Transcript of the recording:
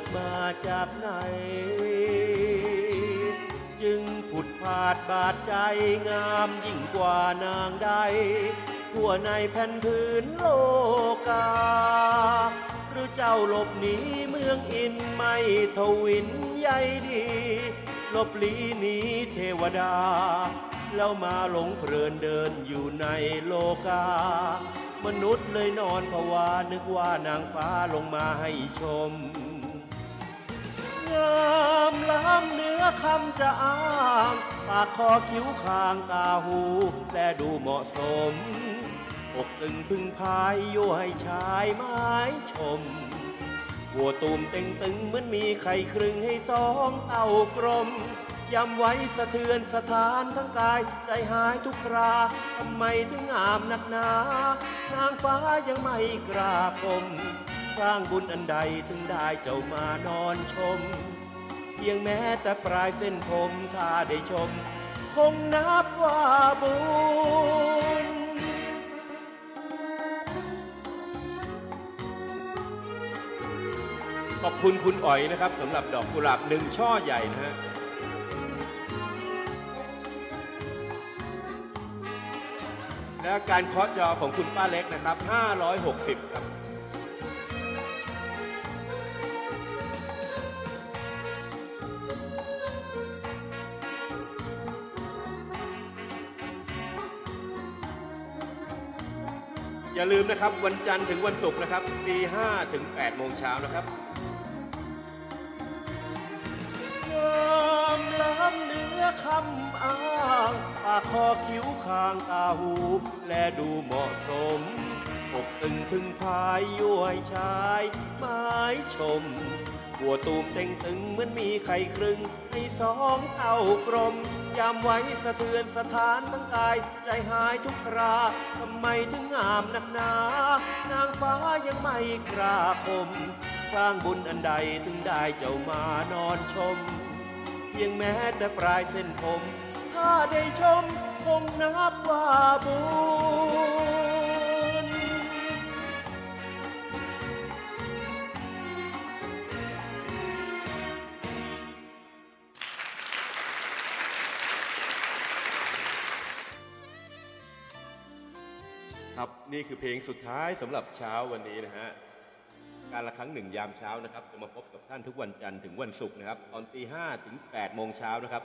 ดมาจากไหน จึงผุดผาดบาดใจงามยิ่งกว่านางใดทั่วในแผ่นพื้นโลกา หรือเจ้าหลบหนีเมืองอินไม่ทวินใยดีหลบหลีหนีเทวดา แล้วมาหลงเพลินเดินอยู่ในโลกา มนุษย์เลยนอนภาวานึกว่านางฟ้าลงมาให้ชม คำจะอ้างปากคอคิ้วคางตาหู และดูเหมาะสม อกตึงพึงพายโยให้ชายไม้ชม หัวตูมเต็งตึงเหมือนมีไข่ครึ่งให้สองเต่ากลมยำไว้สะเทือนสถานทั้งกายใจหายทุกคราทำไมถึงงามนักหนา นางฟ้ายังไม่กราบผม สร้างบุญอันใดถึงได้เจ้ามานอนชม เพียงแม้แต่ปลายเส้นผมถ้าได้ชม คงนับว่าบุญขอบคุณคุณอ๋อยนะครับสำหรับดอกกุหลาบหนึ่งช่อใหญ่นะฮะและการเคาะจอของคุณป้าเล็กนะครับ 560 ครับ อย่าลืมนะครับวันจันทร์ถึงวันศุกร์นะครับตีห้าถึง8โมงเช้านะครับยอมล้ำเนื้อคำอ้างปากคอคิ้วคางตาหู และดูเหมาะสม อกตึงพึงพายย้วยชายไม้ชมหัวตูมเต็งตึงเหมือนมีไข่ครึ่งให้สองเต้ากลมยามไว้สะเทือนสถานทั้งกาย ใจหายทุกครา ทำไมถึงงามนักหนา นางฟ้ายังไม่กราคม สร้างบุญอันใดถึงได้เจ้ามานอนชม เพียงแม้แต่ปลายเส้นผม ถ้าได้ชม คงนับว่าบุญ ครับนี่คือเพลงสุดท้ายสำหรับเช้าวันนี้นะฮะการละครั้งหนึ่งยามเช้านะครับจะมาพบกับท่านทุกวันจันทร์ถึงวันศุกร์นะครับตอนตีห้าถึง8โมงเช้านะครับ